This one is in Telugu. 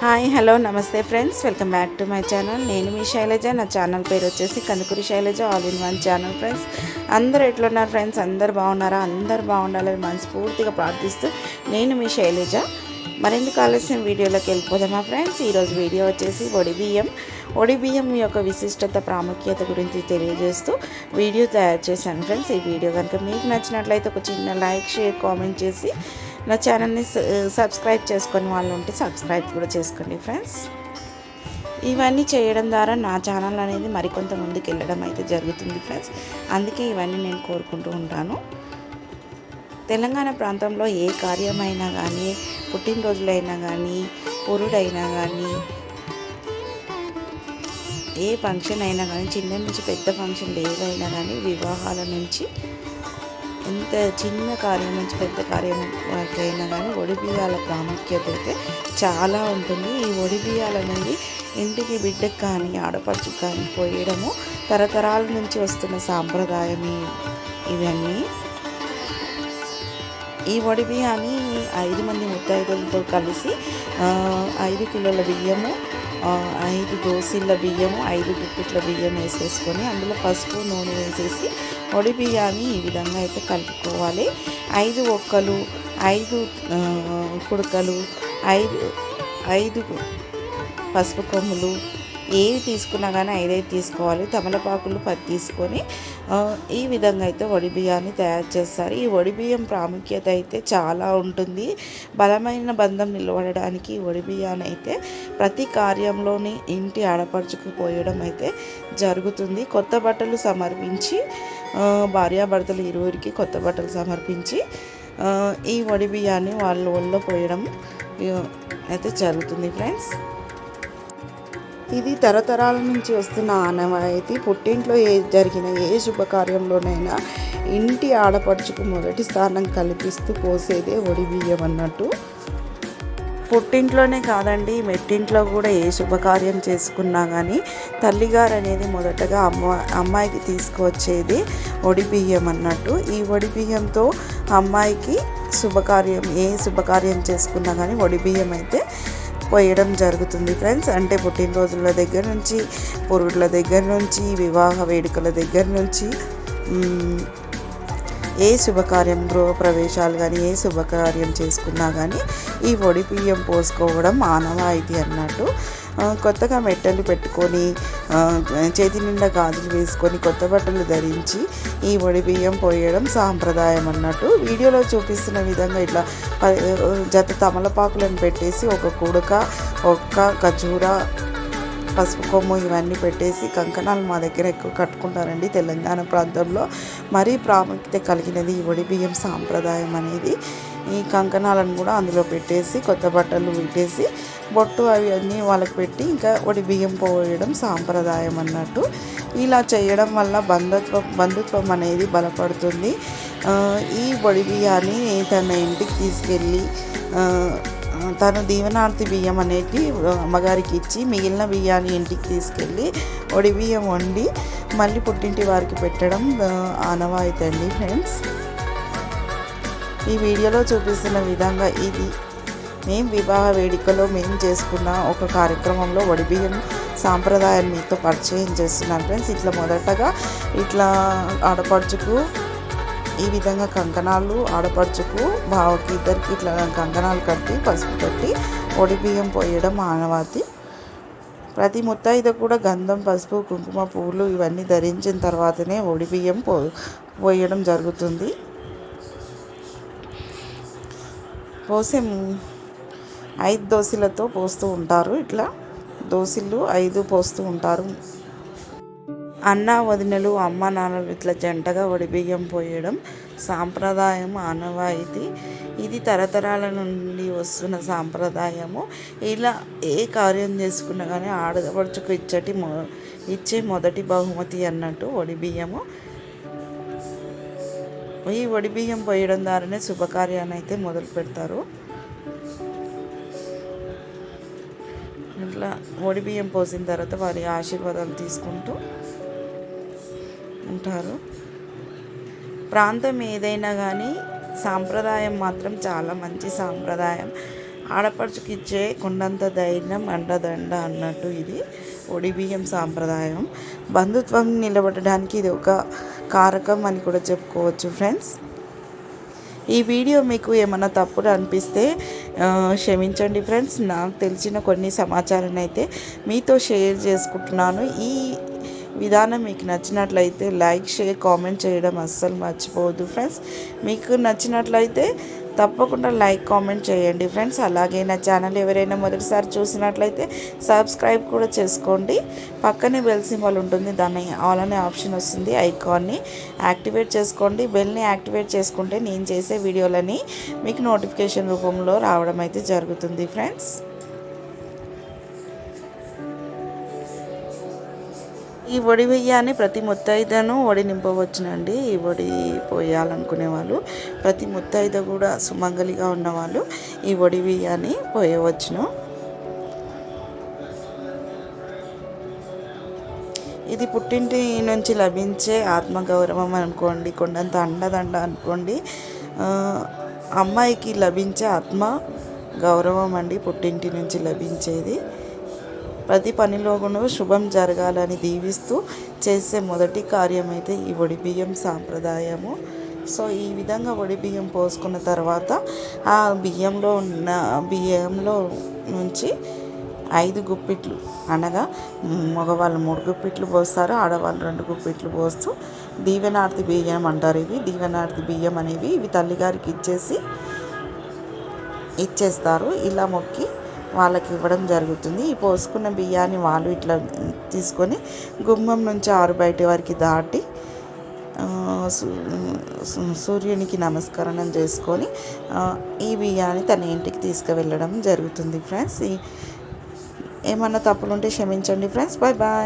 హాయ్ హలో నమస్తే friends. Welcome back to my channel. నేను మీ శైలజ. నా ఛానల్ పేరు వచ్చేసి Kandukuri Shailaja all in one channel friends. అందరూ ఎట్లున్నారు ఫ్రెండ్స్? అందరు బాగున్నారా? అందరు బాగుండాలని మనస్ఫూర్తిగా ప్రార్థిస్తూ నేను మీ శైలజ. మరెందుకు ఆలస్యం? వీడియోలోకి వెళ్ళిపోదామా ఫ్రెండ్స్? ఈరోజు వీడియో వచ్చేసి ఒడి బియ్యం. ఒడి బియ్యం యొక్క విశిష్టత ప్రాముఖ్యత గురించి తెలియజేస్తూ వీడియో తయారు చేశాను ఫ్రెండ్స్. ఈ వీడియో కనుక మీకు నచ్చినట్లయితే ఒక చిన్న లైక్ షేర్ కామెంట్ చేసి నా ఛానల్ని సబ్స్క్రైబ్ చేసుకొని వాళ్ళు ఉంటే సబ్స్క్రైబ్ కూడా చేసుకోండి ఫ్రెండ్స్. ఇవన్నీ చేయడం ద్వారా నా ఛానల్ అనేది మరికొంత ముందుకు వెళ్ళడం అయితే జరుగుతుంది ఫ్రెండ్స్. అందుకే ఇవన్నీ నేను కోరుకుంటూ ఉంటాను. తెలంగాణ ప్రాంతంలో ఏ కార్యమైనా కానీ పుట్టినరోజులైనా కానీ పురుడైనా కానీ ఏ ఫంక్షన్ అయినా కానీ చిన్న నుంచి పెద్ద ఫంక్షన్ ఏదైనా కానీ వివాహాల నుంచి ఎంత చిన్న కార్యం నుంచి పెద్ద కార్యం వరకైనా కానీ ఒడిబియ్యాల ప్రాముఖ్యత అయితే చాలా ఉంటుంది. ఈ ఒడిబియ్యాల అనేది ఇంటికి బిడ్డకు కానీ ఆడపడుచుకు కానీ పోయడము తరతరాల నుంచి వస్తున్న సాంప్రదాయం ఇవన్నీ. ఈ వడి బియ్యాన్ని ఐదు మంది ముత్తైదులతో కలిసి ఐదు కిలోల బియ్యము ఐదు దోశల బియ్యము ఐదు గుప్పిట్ల బియ్యం వేసేసుకొని అందులో పసుపు నూనె వేసేసి వడి బియ్యాన్ని ఈ విధంగా అయితే కలుపుకోవాలి. ఐదు ఒక్కలు ఐదు కుడకలు ఐదు ఐదు పసుపు కొమ్ములు ఏవి తీసుకున్నా కానీ ఐదైదు తీసుకోవాలి. తమలపాకులు పది తీసుకొని ఈ విధంగా అయితే వడి బియ్యాన్ని తయారు చేస్తారు. ఈ వడి బియ్యం ప్రాముఖ్యత అయితే చాలా ఉంటుంది. బలమైన బంధం నిలబడడానికి ఈ వడి బియ్యాన్ని అయితే ప్రతి కార్యంలోని ఇంటి ఆడపడుచుకుపోయడం అయితే జరుగుతుంది. కొత్త బట్టలు సమర్పించి భార్యాభర్తలు ఇరువురికి కొత్త బట్టలు సమర్పించి ఈ వడి బియ్యాన్ని వాళ్ళ ఒళ్ళో పోయడం అయితే జరుగుతుంది ఫ్రెండ్స్. ఇది తరతరాల నుంచి వస్తున్న ఆనవాయితీ. పుట్టింట్లో ఏ జరిగిన ఏ శుభకార్యంలోనైనా ఇంటి ఆడపడుచుకు మొదటి స్థానం కల్పిస్తూ పోసేదే ఒడి బియ్యం అన్నట్టు. పుట్టింట్లోనే కాదండి మెట్టింట్లో కూడా ఏ శుభకార్యం చేసుకున్నా కానీ తల్లిగారు అనేది మొదటగా అమ్మ అమ్మాయికి తీసుకువచ్చేది ఒడి బియ్యం అన్నట్టు. ఈ ఒడి బియ్యంతో అమ్మాయికి శుభకార్యం ఏ శుభకార్యం చేసుకున్నా కానీ ఒడి బియ్యం అయితే పోయడం జరుగుతుంది ఫ్రెండ్స్. అంటే పుట్టినరోజుల దగ్గర నుంచి పురుడుల దగ్గర నుంచి వివాహ వేడుకల దగ్గర నుంచి ఏ శుభకార్యం గృహ ప్రవేశాలు కానీ ఏ శుభకార్యం చేసుకున్నా కానీ ఈ వడిపియ్యం పోసుకోవడం ఆనవాయితీ అన్నట్టు. కొత్తగా మెట్టలు పెట్టుకొని చేతి నిండా గాజులు వేసుకొని కొత్త బట్టలు ధరించి ఈ ఒడి బియ్యం పోయడం సాంప్రదాయం అన్నట్టు వీడియోలో చూపిస్తున్న విధంగా ఇట్లా జత తమలపాకులను పెట్టేసి ఒక కుడక ఒక్క ఖజూర పసుపు కొమ్ము ఇవన్నీ పెట్టేసి కంకణాలు మా దగ్గర ఎక్కువ కట్టుకుంటారండి తెలంగాణ ప్రాంతంలో. మరీ ప్రాముఖ్యత కలిగినది ఈ ఒడి బియ్యం సాంప్రదాయం అనేది. ఈ కంకణాలను కూడా అందులో పెట్టేసి కొత్త బట్టలు పెట్టేసి బొట్టు అవి అన్నీ వాళ్ళకి పెట్టి ఇంకా ఒడి బియ్యం పోయడం సాంప్రదాయం అన్నట్టు. ఇలా చేయడం వల్ల బంధుత్వం బంధుత్వం అనేది బలపడుతుంది. ఈ ఒడి బియ్యాన్ని తన ఇంటికి తీసుకెళ్ళి తను దీవనార్తి బియ్యం అనేది అమ్మగారికి ఇచ్చి మిగిలిన బియ్యాన్ని ఇంటికి తీసుకెళ్ళి ఒడి బియ్యం వండి మళ్ళీ పుట్టింటి వారికి పెట్టడం ఆనవాయితండి ఫ్రెండ్స్. ఈ వీడియోలో చూపిస్తున్న విధంగా ఇది మేము వివాహ వేడుకలో మేము చేసుకున్న ఒక కార్యక్రమంలో వడిబియ్యం సాంప్రదాయం మీతో పరిచయం చేస్తున్నాను ఫ్రెండ్స్. ఇట్లా మొదటగా ఇట్లా ఆడపడుచుకు ఈ విధంగా కంకణాలు ఆడపడుచుకు బావకి ఇద్దరికి ఇట్లా కంకణాలు కట్టి పసుపు కట్టి ఒడి బియ్యం పోయడం ఆనవాతి ప్రతి ముత్తైద కూడా గంధం పసుపు కుంకుమ పువ్వులు ఇవన్నీ ధరించిన తర్వాతనే ఒడి బియ్యం పో పోయడం జరుగుతుంది. పోసే ఐదు దోశలతో పోస్తూ ఉంటారు. ఇట్లా దోశలు ఐదు పోస్తూ ఉంటారు. అన్న వదినలు అమ్మ నాన్నలు ఇట్లా జంటగా వడిబియ్యం పోయడం సాంప్రదాయం ఆనవాయితీ ఇది. తరతరాల నుండి వస్తున్న సాంప్రదాయము. ఇలా ఏ కార్యం చేసుకున్నా కానీ ఆడపడుచుకు ఇచ్చటి మొ ఇచ్చే మొదటి బహుమతి అన్నట్టు వడిబియ్యము ఈ వడిబియ్యం పోయడం ద్వారానే శుభకార్యాన్ని అయితే మొదలు పెడతారు. ఇట్లా వడిబియ్యం పోసిన తర్వాత వారి ఆశీర్వాదాలు తీసుకుంటూ ఉంటారు. ప్రాంతం ఏదైనా కానీ సాంప్రదాయం మాత్రం చాలా మంచి సాంప్రదాయం. ఆడపడుచుకి ఇచ్చే కొండంత ధైర్యం అండదండ అన్నట్టు ఇది ఒడిబియ్యం సాంప్రదాయం. బంధుత్వం నిలబడడానికి ఇది ఒక కారకం అని కూడా చెప్పుకోవచ్చు ఫ్రెండ్స్ ఈ వీడియో మీకు ఏమైనా తప్పులు అనిపిస్తే క్షమించండి ఫ్రెండ్స్ నాకు తెలిసిన కొన్ని సమాచారాన్ని అయితే మీతో షేర్ చేసుకుంటున్నాను. ఈ విధానం మీకు నచ్చినట్లయితే లైక్ షేర్ కామెంట్ చేయడం అస్సలు మర్చిపోవద్దు ఫ్రెండ్స్ మీకు నచ్చినట్లయితే తప్పకుండా లైక్ కామెంట్ చేయండి ఫ్రెండ్స్. అలాగే నా ఛానల్ ఎవరైనా మొదటిసారి చూసినట్లయితే సబ్స్క్రైబ్ కూడా చేసుకోండి. పక్కనే బెల్ సింబల్ ఉంటుంది దాన్ని ఆల్ అనే ఆప్షన్ వస్తుంది ఐకాన్ని యాక్టివేట్ చేసుకోండి. బెల్ని యాక్టివేట్ చేసుకుంటే నేను చేసే వీడియోలని మీకు నోటిఫికేషన్ రూపంలో రావడం అయితే జరుగుతుంది ఫ్రెండ్స్. ఈ వడి వెయ్యాన్ని ప్రతి ముత్తైదను వడి నింపవచ్చునండి. ఈ వడి పోయాలనుకునే వాళ్ళు ప్రతి ముత్తైద కూడా సుమంగలిగా ఉన్నవాళ్ళు ఈ వడి వెయ్యాన్ని పోయవచ్చును. ఇది పుట్టింటి నుంచి లభించే ఆత్మగౌరవం అనుకోండి కొండంత అండదండ అనుకోండి అమ్మాయికి లభించే ఆత్మ గౌరవం అండి పుట్టింటి నుంచి లభించేది. ప్రతి పనిలోనూ శుభం జరగాలని దీవిస్తూ చేసే మొదటి కార్యం అయితే ఈ ఒడిబియ్యం సాంప్రదాయము. సో ఈ విధంగా ఒడిబియ్యం పోసుకున్న తర్వాత ఆ బియ్యంలో ఉన్న బియ్యంలో నుంచి ఐదు గుప్పిట్లు అనగా మగవాళ్ళు మూడు గుప్పిట్లు పోస్తారు ఆడవాళ్ళు రెండు గుప్పిట్లు పోస్తూ దీవెనార్తి బియ్యం అంటారు ఇవి. దీవెనార్తి బియ్యం అనేవి ఇవి తల్లిగారికి ఇచ్చేసి ఇచ్చేస్తారు. ఇలా మొక్కి వాళ్ళకి ఇవ్వడం జరుగుతుంది. ఈ పోసుకున్న బియ్యాన్ని వాళ్ళు ఇట్లా తీసుకొని గుమ్మం నుంచి ఆరు బయట వరకు దాటి సూ- సూ- సూర్యునికి నమస్కారం చేసుకొని ఈ బియ్యాన్ని తన ఇంటికి తీసుకువెళ్ళడం జరుగుతుంది ఫ్రెండ్స్. ఏమన్నా తప్పులుంటే క్షమించండి ఫ్రెండ్స్. Bye bye.